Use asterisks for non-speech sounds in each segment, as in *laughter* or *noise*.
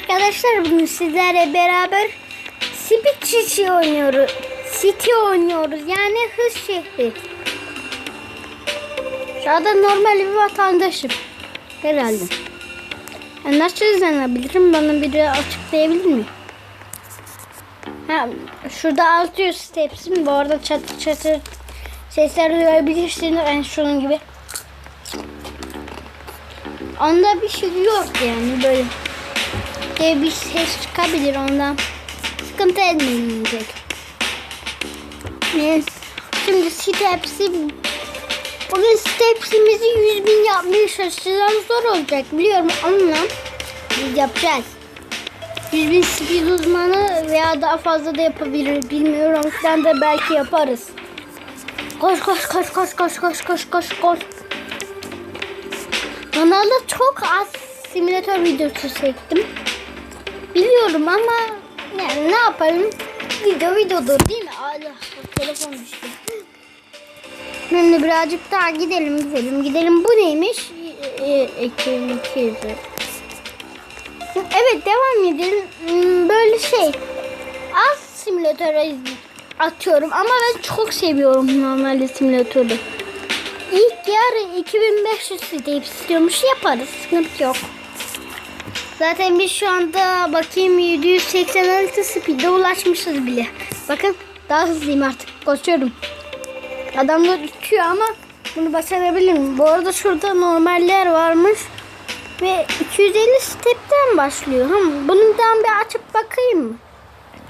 arkadaşlar bugün sizlerle beraber Speed City oynuyoruz. City oynuyoruz yani hız şehri. Şu anda normal bir vatandaşım. Herhalde. Yani nasıl izlenebilirim? Bana biri açıklayabilir mi? Ha, şurada 600 stepsim. Bu arada çatır çatır sesler duyabilirsiniz. Yani şunun gibi. Onda bir şey yok yani böyle. Diye bir ses çıkabilir ondan. Sıkıntı etmeyecek. Yani şimdi stepsi Bugün stepsimizi 100 bin yapmaya çalışacağız. Zor olacak biliyorum ama yapacağız. 100 bin speed uzmanı veya daha fazla da yapabilir bilmiyorum. Sen de belki yaparız. Koş koş koş koş koş koş koş koş koş. Kanalda çok az simülatör videosu çektim. Biliyorum ama yani ne yapalım? Video videodur değil mi? Allah telefon düştü. Şimdi birazcık daha gidelim gidelim gidelim. Bu neymiş? Ee, 2200. Evet devam edelim. Hmm, Böyle şey. Az simülatöre atıyorum ama ben çok seviyorum normalde simülatörü. İlk yarı 2500 step istiyormuş yaparız. Sıkıntı yok. Zaten biz şu anda bakayım 786 speed'e ulaşmışız bile. Bakın daha hızlıyım artık. Koşuyorum. Adamlar uçuyor ama bunu başarabilirim. Bu arada şurada normaller varmış. Ve 250 stepten başlıyor. Hı, bundan bir açıp bakayım mı?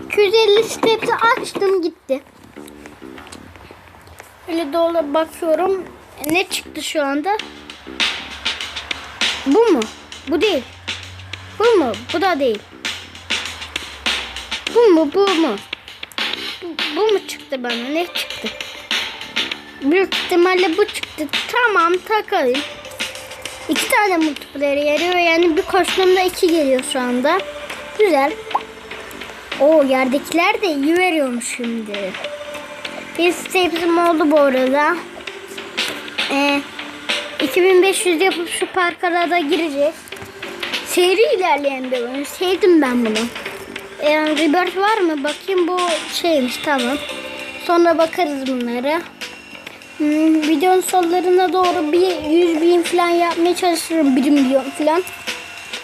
250 step'i açtım gitti. Öyle doğru bakıyorum. Ne çıktı şu anda? Bu mu? Bu değil. Bu mu? Bu da değil. Bu mu? Bu mu? Bu, bu mu çıktı bana? Ne çıktı? Büyük ihtimalle bu çıktı. Tamam takalım. İki tane multiplayer geliyor. Yani bir koştuğumda iki geliyor şu anda. Güzel. O yerdekiler de iyi veriyormuş şimdi. Bir stepsim oldu bu arada. Ee, 2500 yapıp şu parkara da gireceğiz. Seri ilerleyen bir oyun. Sevdim ben bunu. Ee, Rebirth var mı? Bakayım bu şeymiş tamam. Sonra bakarız bunlara. Hmm, videonun sonlarına doğru bir 100 bin falan yapmaya çalışırım. 1 milyon falan.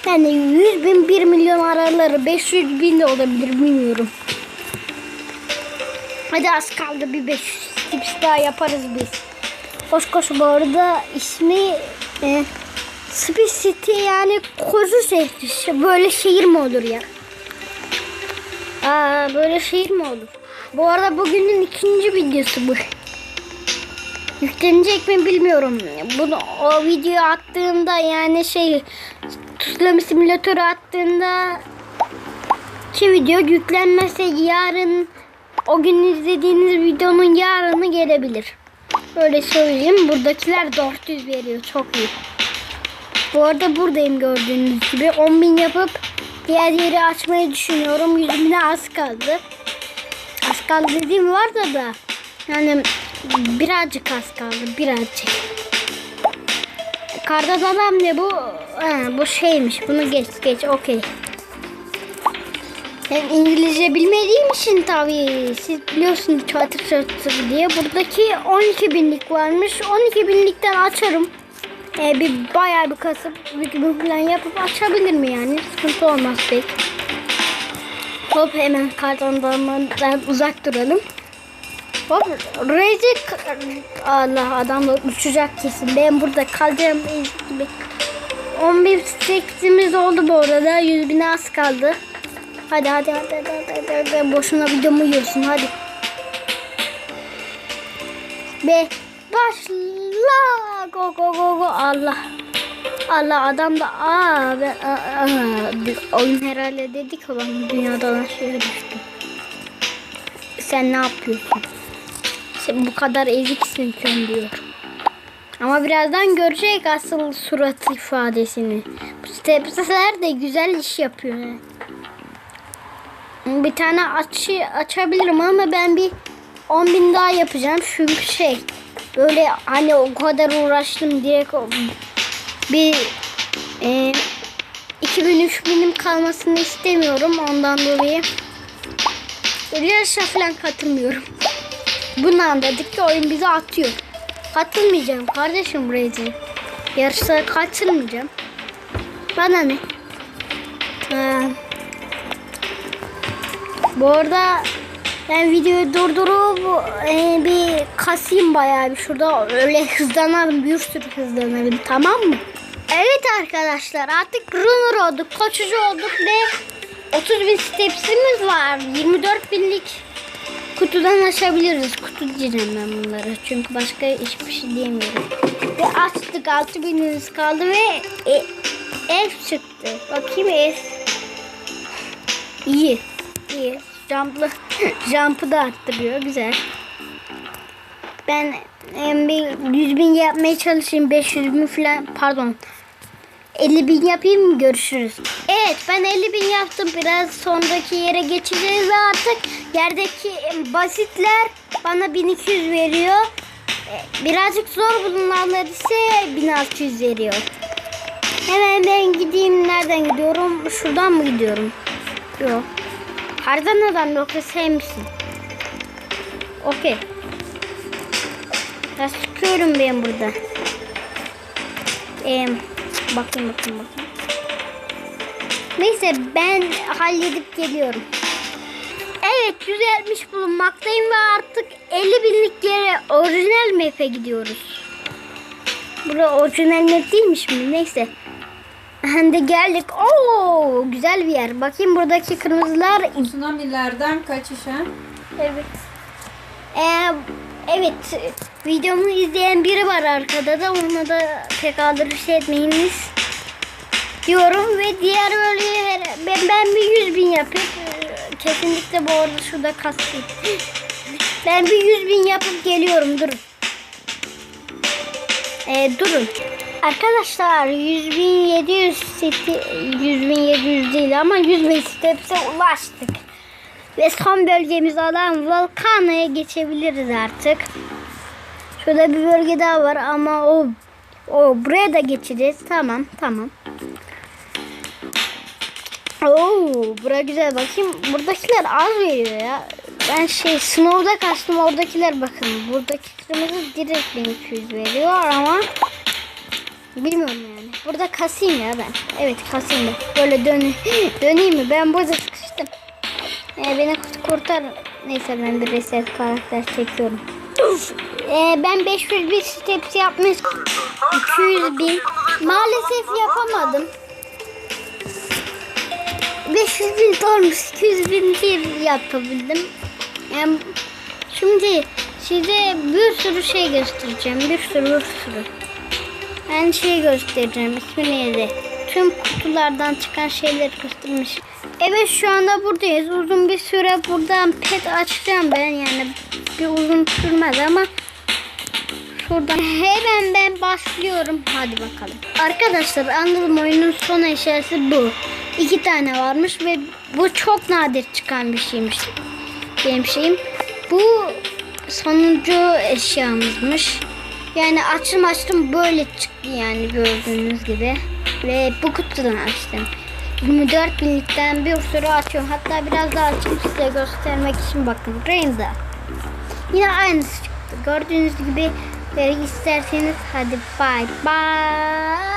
Yani 100 bin 1 milyon araları 500 bin de olabilir bilmiyorum. Hadi az kaldı bir 500 tips daha yaparız biz. Koş koş bu arada ismi e, Speed City yani kozu şehri. Böyle şehir mi olur ya? Aa, böyle şehir mi olur? Bu arada bugünün ikinci videosu bu. Yüklenecek mi bilmiyorum. Bunu o video attığımda yani şey tuzlama simülatörü attığında ki video yüklenmezse yarın o gün izlediğiniz videonun yarını gelebilir. Böyle söyleyeyim. Buradakiler 400 veriyor. Çok iyi. Bu arada buradayım gördüğünüz gibi. 10.000 yapıp diğer yeri açmayı düşünüyorum. Yüzümde az kaldı. Az kaldı dediğim var da da. Yani birazcık az kaldı. Birazcık. Kardan adam ne bu? Ha, bu şeymiş. Bunu geç geç. Okey. Ben İngilizce bilmediğim için tabii siz biliyorsunuz çatır çatır diye. Buradaki 12 binlik varmış. 12 binlikten açarım. Ee, bir bayağı bir kasıp bir falan yapıp açabilir mi yani? Sıkıntı olmaz pek. Hop hemen kartondan uzak duralım. Hop Recep Allah adamla uçacak kesin. Ben burada kalacağım gibi. 11 sektimiz oldu bu arada. 100 bine az kaldı. Hadi hadi hadi hadi, hadi, hadi, hadi. Boşuna videomu yiyorsun hadi. Ve başla. Go go go go Allah. Allah adam da aa, ve, aa, aa. Bir oyun herhalde dedik olan dünyadan aşağıya düştü. Sen ne yapıyorsun? Sen bu kadar eziksin sen diyor. Ama birazdan görecek asıl surat ifadesini. Bu stepsler de güzel iş yapıyor. Bir tane aç, açabilirim ama ben bir 10 bin daha yapacağım. Çünkü şey böyle hani o kadar uğraştım direkt bir e, 2000-3000'im kalmasını istemiyorum ondan dolayı. Yarışa falan katılmıyorum. Bundan dedik ki oyun bizi atıyor. Katılmayacağım kardeşim buraya. Yarışlara katılmayacağım. Bana ne? Ha. Bu arada ben videoyu durdurup e, bir kasayım bayağı bir şurada öyle hızlanalım bir sürü hızlanalım tamam mı? Evet arkadaşlar artık runner olduk koçucu olduk ve 30 bin stepsimiz var 24 binlik kutudan aşabiliriz kutu diyeceğim bunları çünkü başka hiçbir şey diyemiyorum ve açtık 6 binimiz kaldı ve e, F çıktı bakayım F İyi. İyi. Jump'lı. *laughs* Jump'ı da arttırıyor. Güzel. Ben em, bir 100 bin yapmaya çalışayım. 500 bin falan. Pardon. 50 bin yapayım mı? Görüşürüz. Evet ben 50 bin yaptım. Biraz sondaki yere geçeceğiz artık yerdeki em, basitler bana 1200 veriyor. E, Birazcık zor bulunanlar ise 1600 veriyor. Hemen ben gideyim. Nereden gidiyorum? Şuradan mı gidiyorum? Yok. Hardan adam yoksa sen misin? Okey. Ya sıkıyorum ben burada. Ee, bakayım bakayım bakayım. Neyse ben halledip geliyorum. Evet 170 bulunmaktayım ve artık 50 binlik yere orijinal map'e gidiyoruz. Bura orijinal map değilmiş mi? Neyse. Hem de geldik. Oo güzel bir yer. Bakayım buradaki kırmızılar. Tsunamilerden kaçışa. Evet. Ee, evet. Videomu izleyen biri var arkada da ona da pek aldırış etmeyiniz diyorum ve diğer bölgeye ben, ben bir 100 bin yapıp e, kesinlikle bu arada şurada kasayım. Ben bir 100 bin yapıp geliyorum durun. Ee, durun. Arkadaşlar 100 bin 700 seti 100 bin 700 değil ama 100 bin steps'e ulaştık. Ve son bölgemiz olan Volcano'ya geçebiliriz artık. Şurada bir bölge daha var ama o o buraya da geçeceğiz. Tamam, tamam. Oo, bura güzel. Bakayım buradakiler az veriyor ya. Ben şey Snow'da kastım oradakiler bakın. Buradaki kırmızı direkt 1200 veriyor ama bilmiyorum yani. Burada kasayım ya ben. Evet kasayım ben. Böyle dön *gasps* döneyim mi? Ben burada sıkıştım. Ee, beni kurt- kurtar. Neyse ben bir reset karakter çekiyorum. Ee, ben 500 bin steps yapmış. 200 bin. Maalesef yapamadım. 500 bin olmuş. 200 bin bir yapabildim. Yani şimdi size bir sürü şey göstereceğim. Bir sürü bir sürü. Ben şey göstereceğim. İsmi neydi? Tüm kutulardan çıkan şeyleri göstermiş. Evet şu anda buradayız. Uzun bir süre buradan pet açacağım ben. Yani bir uzun sürmez ama Şuradan hemen ben başlıyorum. Hadi bakalım. Arkadaşlar anladım oyunun son eşyası bu. İki tane varmış ve bu çok nadir çıkan bir şeymiş. Benim şeyim. Bu sonuncu eşyamızmış. Yani açtım açtım böyle çıktı yani gördüğünüz gibi. Ve bu kutudan açtım. 24 binlikten bir sürü açıyorum. Hatta biraz daha açayım size göstermek için bakın. Rain'da. Yine aynısı çıktı. Gördüğünüz gibi böyle isterseniz hadi bay bay.